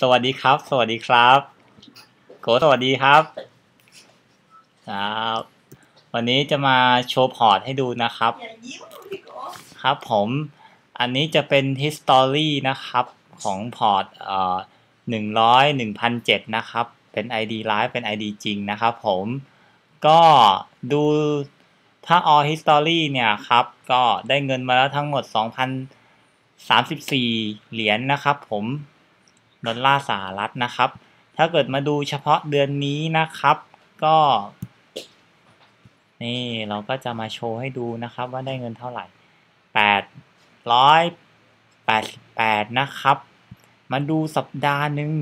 สวัสดีครับ สวัสดีครับโกสวัสดีครับครับ วันนี้จะมาโชว์พอร์ตให้ดูนะครับ ครับผมอันนี้จะเป็น history นะครับของพอร์ตเอ่อหนึ่งร้อยหนึ่งพันเจ็ดนะครับ เป็น ID live เป็น ID จริงนะครับผมก็ดูถ้า all history เนี่ยครับ ก็ได้เงินมาแล้วทั้งหมด 2,034 เหรียญนะครับผม ดอลลาร์สหรัฐนะครับ ถ้าเกิดมาดูเฉพาะเดือนนี้นะครับ ก็ นี่เราก็จะมาโชว์ให้ดูนะครับว่าได้เงินเท่าไหร่แปดร้อยแปดสิบแปดนะครับ มาดูสัปดาห์หนึ่ง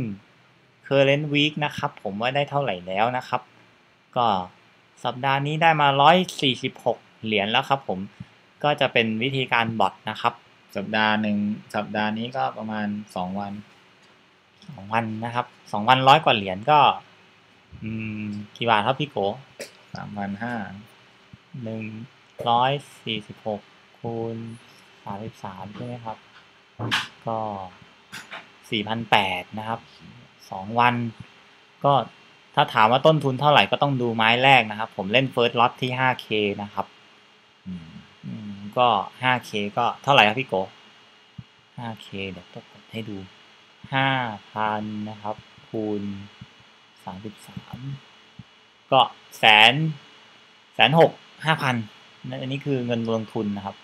current week นะครับ ผมว่าได้เท่าไหร่แล้วนะครับ ก็สัปดาห์นี้ได้มาร้อยสี่สิบหกเหรียญแล้วครับผมก็จะเป็นวิธีการบอทนะครับ สัปดาห์หนึ่งสัปดาห์นี้ก็ประมาณสองวัน สองวันนะครับสองวันร้อยกว่าเหรียญก็ อืมกี่บาทครับพี่โกสามพันห้าหนึ่งร้อยสี่สิบหกคูณสามสิบสามใช่ไหมครับ ก็สี่พันแปดนะครับสองวัน ก็ถ้าถามว่าต้นทุนเท่าไหร่ก็ต้องดูไม้แรกนะครับ ผมเล่นเฟิร์สล็อตที่ห้าเคนะครับก็ห้าเคก็เท่าไหร่ครับพี่โกห้าเคเดี๋ยวต้องกดให้ดู ห้าพันนะครับ คูณสามสิบสามก็แสนแสนหกห้าพันอันนี้คือเงินลงทุนนะครับ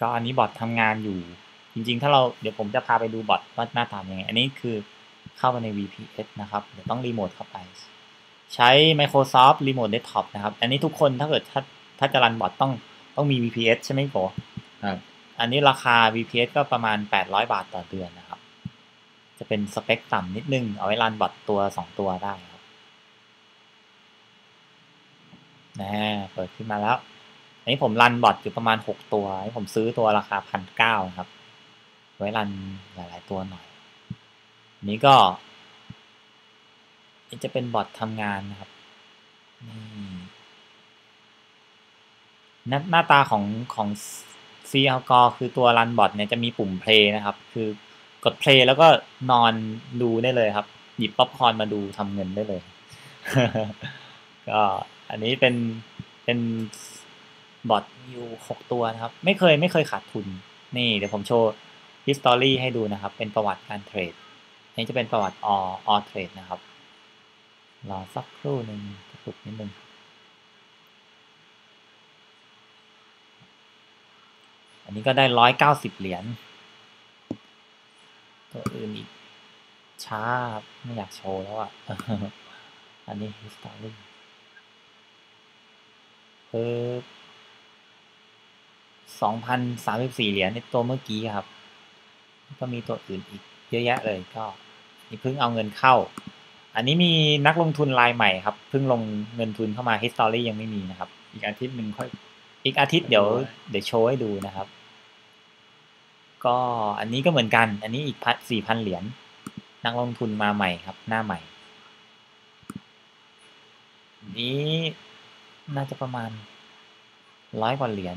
ก็อันนี้บอททำงานอยู่ จริงๆ ถ้าเราเดี๋ยวผมจะพาไปดูบอทว่าหน้าตาเป็นยังไง อันนี้คือเข้าไปใน VPS นะครับ เดี๋ยวต้องรีโมทเข้าไป ใช้ Microsoft Remote Desktop นะครับ อันนี้ทุกคนถ้าเกิดถ้าถ้าจะรันบอทต้องต้องมี VPS ใช่ไหมโกครับ อันนี้ราคา VPS ก็ประมาณ 800 บาทต่อเดือนนะครับ จะเป็นสเปคต่ำนิดนึง เอาไว้รันบอทตัว 2 ตัวได้ครับน่เปิดขึ้นมาแล้ว อันนี้ผมรันบอทอยู่ประมาณ 6 ตัว ผมซื้อตัวราคาพันเก้าครับ ไว้รันหลาย ๆ ตัวหน่อย นี้ก็นี่จะเป็นบอททำงานนะครับนี่หน้าตาของของ C อ l กอคือตัวรันบอทเนี่ยจะมีปุ่มเพลย์นะครับ คือกดเพลย์แล้วก็นอนดูได้เลยครับ หยิบป๊อปคอร์นมาดูทำเงินได้เลย ก็อันนี้เป็นเป็นบอทอยู่หกตัวนะครับ ไม่เคยไม่เคยขาดทุน นี่เดี๋ยวผมโชว์ history ให้ดูนะครับ เป็นประวัติการเทรดอันนี้จะเป็นประวัติ all all trade นะครับ รอสักครู่หนึ่งกระตุกนิดนึง อันนี้ก็ได้ร้อยเก้าสิบเหรียญ ตัวอื่นอีก ช้าไม่อยากโชว์แล้วอะ อันนี้ history คือสองพันสามสิบสี่เหรียญในตัวเมื่อกี้ครับ ก็มีตัวอื่นอีกเยอะแยะเลยก็นี่เพิ่งเอาเงินเข้า อันนี้มีนักลงทุนรายใหม่ครับ เพิ่งลงเงินทุนเข้ามา history ยังไม่มีนะครับ อีกอาทิตย์หนึ่งค่อย อีกอาทิตย์เดี๋ยวเดี๋ยวโชว์ให้ดูนะครับ ก็อันนี้ก็เหมือนกัน อันนี้อีกพันสี่พันเหรียญนักลงทุนมาใหม่ครับ หน้าใหม่ นี้น่าจะประมาณร้อยกว่าเหรียญ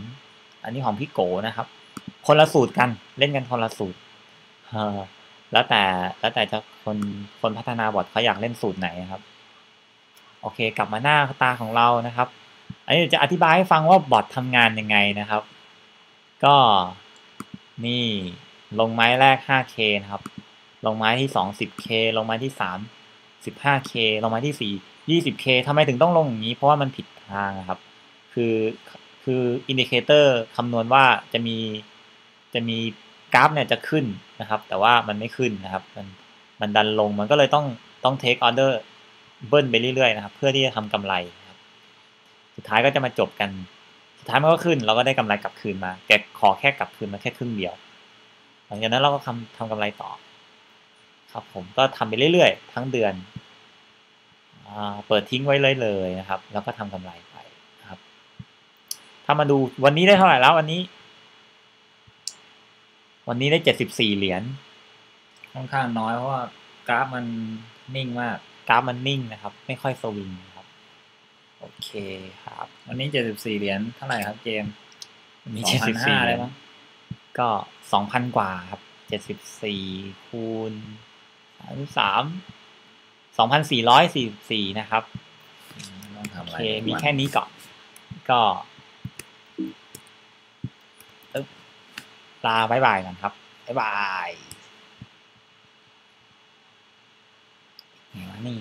อันนี้ของพี่โกนะครับ คนละสูตรกันเล่นกันคนละสูตรเออแล้วแต่แล้วแต่จะคนคนพัฒนาบอร์ดเขาอยากเล่นสูตรไหนครับ โอเค กลับมาหน้าตาของเรานะครับ อันนี้จะอธิบายให้ฟังว่าบอททำงานยังไงนะครับ ก็ นี่ลงไม้แรก 5K นะครับ ลงไม้ที่ 2 10K ลงไม้ที่ 3 15K ลงไม้ที่ 4 20K ทำไมถึงต้องลงอย่างนี้ เพราะว่ามันผิดทางนะครับ คือคืออินดิเคเตอร์คำนวณว่าจะมีจะมีกราฟเนี่ยจะขึ้นนะครับ แต่ว่ามันไม่ขึ้นนะครับ มันมันดันลง มันก็เลยต้องต้องเทคออเดอร์เบิ้ลไปเรื่อยๆนะครับ เพื่อที่จะทำกำไรครับ สุดท้ายก็จะมาจบกัน ท้ายมันก็ขึ้นเราก็ได้กำไรกลับคืนมาแกขอแค่กลับคืนมาแค่ครึ่งเดียว หลังจากนั้นเราก็ทำทำกำไรต่อ ครับผมก็ทำไปเรื่อยๆ ทั้งเดือนอ่าเปิดทิ้งไว้เลยเลยนะครับ แล้วก็ทำกำไรไปนะครับ ถ้ามาดูวันนี้ได้เท่าไหร่แล้ววันนี้ วันนี้ได้เจ็ดสิบสี่เหรียญค่อนข้างน้อยเพราะว่ากราฟมันนิ่งมากกราฟมันนิ่งนะครับ ไม่ค่อยสวิงนะครับ โอเคครับ วันนี้เจ็ดสิบสี่เหรียญเท่าไหร่ครับเจมส์วันนี้สอเจ็งดพัสินบห้าสี่เลยมั้งก็สองพันกว่าครับเจ็ดสิบสี่คูณสามสามสองพันสี่ร้อยสี่สี่นะครับต้องทำโออะไรเคมีแค่นี้ก่อนก็อึ๊บลาบายบายกันครับบายบายไงวะนี่